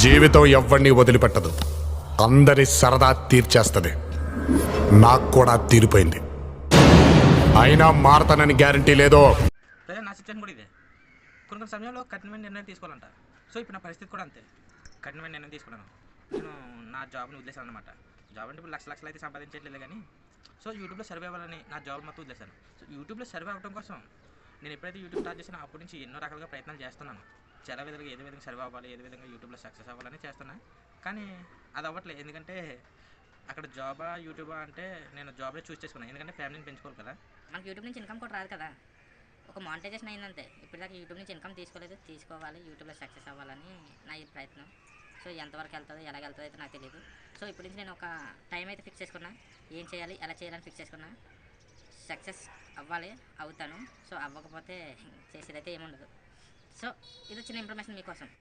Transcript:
జీవితం ఎవరిని వదిలిపెట్టదు. అందరి సరదా తీర్చేస్తుంది. నాకు కూడా తీరిపోయింది. అయినా మారతానని గ్యారంటీ లేదో. ప్రజెంట్ నా సిచ్యువేషన్ కూడా ఇదే. కొన్ని కొన్ని సమయంలో కఠినమైన నిర్ణయం తీసుకోవాలంట. సో ఇప్పుడు నా పరిస్థితి కూడా అంతే. కఠినమైన నిర్ణయం తీసుకున్నాను నేను నా జాబ్ని వదిలేసాను అనమాట జాబ్ అంటే ఇప్పుడు లక్ష లక్షలు అయితే సంపాదించట్లేదు కానీ సో యూట్యూబ్లో సర్వే అవ్వాలని నా జాబ్ మొత్తం వదిలేశాను. సో యూట్యూబ్లో సర్వే అవ్వడం కోసం నేను ఎప్పుడైతే యూట్యూబ్ స్టార్ట్ చేసినా అప్పటి నుంచి ఎన్నో రకాలుగా ప్రయత్నాలు చేస్తున్నాను. చాలా విధంగా ఏదో విధంగా సర్వే అవ్వాలి ఏదో విధంగా యూట్యూబ్లో సక్సెస్ అవ్వాలని చేస్తున్నా. కానీ అది అవ్వట్లేదు. ఎందుకంటే అక్కడ జాబా యూట్యూబా అంటే నేను జాబే చూస్ చేసుకున్నాను ఎందుకంటే ఫ్యామిలీని పెంచుకోవాలి కదా. మనకు యూట్యూబ్ నుంచి ఇన్కమ్ కూడా రాదు కదా. ఒక మానిటైజేషన్ అయిందంతే ఇప్పటిదాకా యూట్యూబ్ నుంచి ఇన్కమ్ తీసుకోలేదు. తీసుకోవాలి. యూట్యూబ్లో సక్సెస్ అవ్వాలని నా ఈ ప్రయత్నం. సో ఎంతవరకు వెళ్తుందో ఎలా వెళ్తుందో అయితే నాకు తెలియదు సో ఇప్పటి నుంచి నేను ఒక టైం అయితే ఫిక్స్ చేసుకున్నా. ఏం చేయాలి ఎలా చేయాలని ఫిక్స్ చేసుకున్నా. సక్సెస్ అవ్వాలి అవుతాను. సో అవ్వకపోతే చేసేదైతే ఏముండదు. సో ఇది చిన్న ఇన్ఫర్మేషన్ మీకోసం.